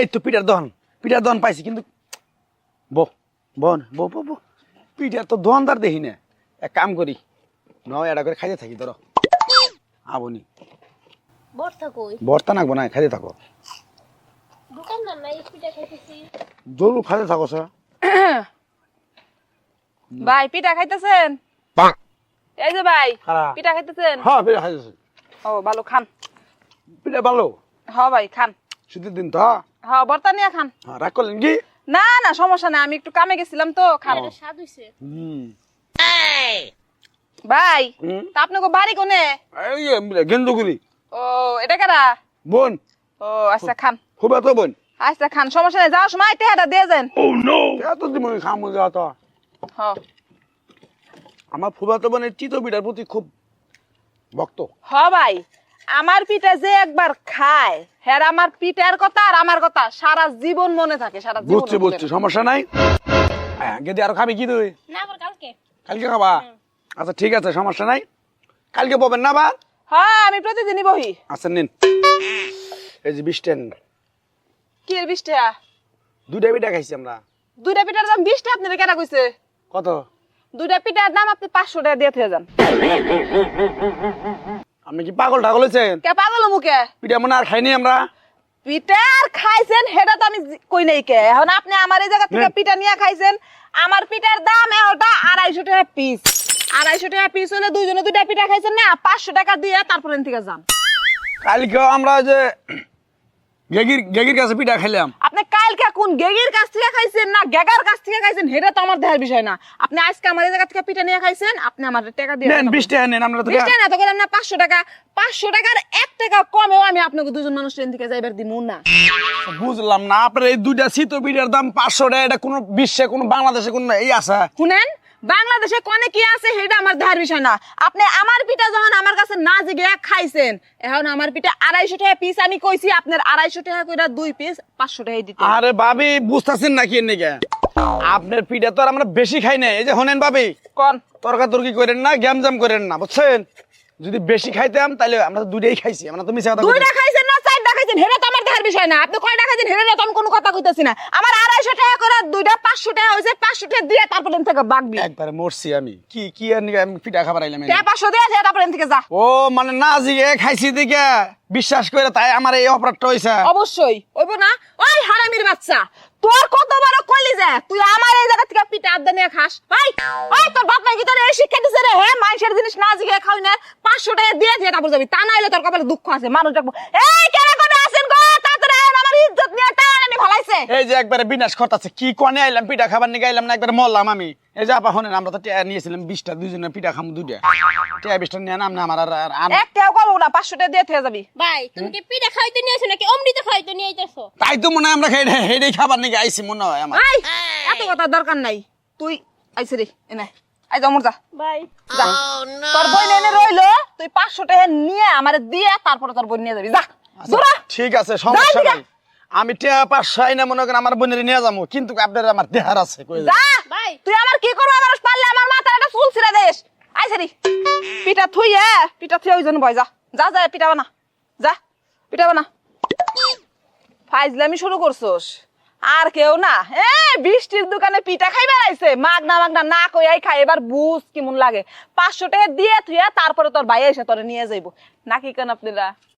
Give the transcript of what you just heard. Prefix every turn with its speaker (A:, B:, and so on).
A: এই তো পিঠার দহন পিঠার দহন পাইছি কিন্তু বো বোন বো বো বো পিঠার তো দোকানদার দেখি না। এক কাম করি নয় এটা করে খাইতে থাকি ধরো। আবনি।
B: কই?
A: বর্তা নাকবো না খাইতে থাকো।
B: দোকানদার নাই পিঠা খাইতেছি।
A: জরুর খাইতে থাকো স্যার
C: ভাই পিঠা খাইতেছেন? এই যে ভাই পিঠা খাইতেছেন?
A: হ্যাঁ পিঠা খাইতেছি।
C: ও ভালো খান।
A: পিঠা ভালো।
C: হ ভাই খান।
A: শীতের দিন তো? হ্যাঁ?
C: হ বর্তা নিয়ে খান।
A: হ্যাঁ রাগ করলেন কি?
C: না না সমস্যা নাই আমি একটু কামে গেছিলাম তো খান
B: স্বাদ হইছে।
A: হুম।
C: ভাই। তা আপনাকে বাড়ি কোনে?
A: এই যে গেন্দুগুলি
C: ও এটা কারা?
A: বোন।
C: ও আচ্ছা খান।
A: খুব এত বোন?
C: আচ্ছা খান সমস্যা নাই যাওয়ার সময় টেহাটা দিয়ে যান।
A: এত দিন খামো যা তো
C: হ।
A: আমার ফুবাতো বোনের চিতো পিঠার প্রতি খুব ভক্ত।
C: হ ভাই। আমার পিঠা যে একবার খায় হ্যাঁ আমার পিঠার কথা আর আমার কথা সারা জীবন মনে থাকে সারা জীবন
A: বুঝছি বুঝছি সমস্যা নাই। হ্যাঁ, গেদি আরও খাবি কি তুই?
B: না আবার কালকে।
A: কালকে খাবা? আচ্ছা ঠিক আছে সমস্যা নাই। কালকে পাবেন না বা?
C: হ্যাঁ আমি প্রতিদিনই বহি।
A: আচ্ছা নিন। এই যে বিশটেন
C: কি এর বিশ টাকা
A: দুইটা পিঠা খাইছি আমরা।
C: দুইটা পিঠার দাম বিশ টাকা আপনার কেনা কইছে?
A: কত?
C: দুইটা পিঠার দাম আপনি পাঁচশো টাকা দিয়ে থেকে যান।
A: আপনি কি পাগল ঠাগল হয়েছেন?
C: কে পাগল মুখে?
A: পিঠা মনে আর খাইনি আমরা।
C: পিঠা আর খাইছেন সেটা তো আমি কই নাই কে। এখন আপনি আমার এই জায়গা থেকে। পিঠা নিয়ে খাইছেন আমার পিঠার দাম ওটা আড়াইশো টাকা পিস আড়াইশো টাকা পিস হলে দুইজনে দুইটা পিঠা খাইছেন না পাঁচশো টাকা দিয়ে তারপরে থেকে যান।
A: কালকে আমরা যে গেগির গেগির কাছে পিঠা খাইলাম।
C: আপনি কালকে কোন গেগের কাছ থেকে খাইছেন না গেগার কাছ থেকে খাইছেন তো আমার বিষয় না। আপনি আজকে আমার এই জায়গা থেকে পিঠা নিয়ে খাইছেন আপনি আমার টাকা দিয়ে
A: নেন বিশ টাকা নেন আমরা তো
C: বিশ টাকা না তো না টাকা পাঁচশো টাকার এক টাকা কমেও আমি আপনাকে দুজন মানুষ ট্রেন থেকে যাইবার দিব না।
A: বুঝলাম না আপনার এই দুইটা শীত পিঠার দাম পাঁচশো টাকা এটা কোনো বিশ্বে কোনো বাংলাদেশে কোনো এই আছে।
C: শুনেন বাংলাদেশে কোনে কি আছে সেটা আমার ধার বিষয় না। আপনি আমার পিঠা যখন আমার কাছে না জিগে খাইছেন এখন আমার পিঠা আড়াইশো টাকা পিস আমি কইছি আপনার আড়াইশো টাকা কইরা দুই পিস পাঁচশো টাকা দিতে
A: আরে ভাবি বুঝতেছেন নাকি এর আপনার পিঠা তো আর আমরা বেশি খাই না এই যে হনেন ভাবি
C: কোন?
A: তর্কা তর্কি করেন না গ্যাম জাম করেন না বুঝছেন? যদি বেশি খাইতাম তাহলে আমরা তো দুইটাই খাইছি আমরা তো মিশা কথা।
C: দুইটা খাইছেন না চারটা খাইছেন হেরা তো আমার দেখার বিষয় না। আপনি কয়টা খাইছেন হেরা তো আমি কোনো কথা কইতাছি না। আমার আড়াইশো টাকা করে দুইটা পাঁচশো টাকা হয়েছে পাঁচশো টাকা দিয়ে তারপরে এখান থেকে বাগবি।
A: একবারে মরছি আমি। কি কি আমি পিঠা খাবার আইলাম
C: টাকা পাঁচশো দিয়ে তারপরে এখান থেকে যা।
A: ও মানে না জিগে খাইছি দিকে। বিশ্বাস করে তাই আমার এই অপরাধটা হইছে।
C: অবশ্যই। ওইব না? ওই হারামির বাচ্চা। তোর কত বড় কলি যায় তুই আমার এই জায়গা থেকে পিঠা আড্ডা নিয়ে খাস। ভাই ওই তোর বাপ নাকি তোর এই শিক্ষা দিছে রে। হ্যাঁ মানুষের জিনিস না জিগে খাওয়াই না। পাঁচশো টাকা দিয়ে দিয়ে তারপর যাবি। তা নাইলে তোর কপালে দুঃখ আছে মানুষ দেখব এই কেন করে
A: এই যে একবারে বিনাশ করতেছে কি কনে আইলাম পিঠা খাবার নিয়ে আইলাম না একবার মরলাম আমি। এই যে আপা হনেন আমরা তো টিয়া নিয়েছিলাম বিশটা দুজনে পিঠা খাম দুইটা। টিয়া বিশটা নিয়ে নাম না আমার আর আর আন-
C: একটাও কমো না পাঁচশো টাকা দিয়ে থেকে যাবি।
B: ভাই তুমি কি পিঠা খাইতে নিয়ে আসো নাকি অমৃত খাইতে নিয়ে আইতেছো?
A: তাই তো মনে হয় আমরা খাই হেডেই খাবার নিয়ে আইছি মনে হয় আমার।
C: এত কথা দরকার নাই। তুই আইসি রে এনে। আই যাও যা।
B: ভাই।
C: যা। তোর বই এনে রইল তুই পাঁচশো টাকা নিয়ে আমার দিয়ে তারপরে তোর বই নিয়ে যাবি। যা
A: ঠিক আছে সমস্যা। নাই। আমি টিয়া পাঁচশো আইনা মনে করেন আমার বোনের নিয়ে যাব কিন্তু আপনার আমার দেহার আছে কই
C: যা!
B: ভাই।
C: তুই আমার কি করব? আমার পারলে আমার মাথার একটা চুল ছিঁড়ে দেশ আই সারি। পিঠা থুই এ। পিঠা থুই ওই জন্য বয় যা। যা যা পিঠা বানা। যা পিঠা বানা। ফাইজলামি শুরু করছোস। আর কেউ না। এ বৃষ্টির দোকানে পিঠা খাইবে আইছে মাগনা মাগনা না কই খাই। এবার বুঝ কেমন লাগে। পাঁচশো টাকা দিয়ে তুই তারপরে তোর ভাই এসে তোরে নিয়ে যাইবো। নাকি কেন আপনারা?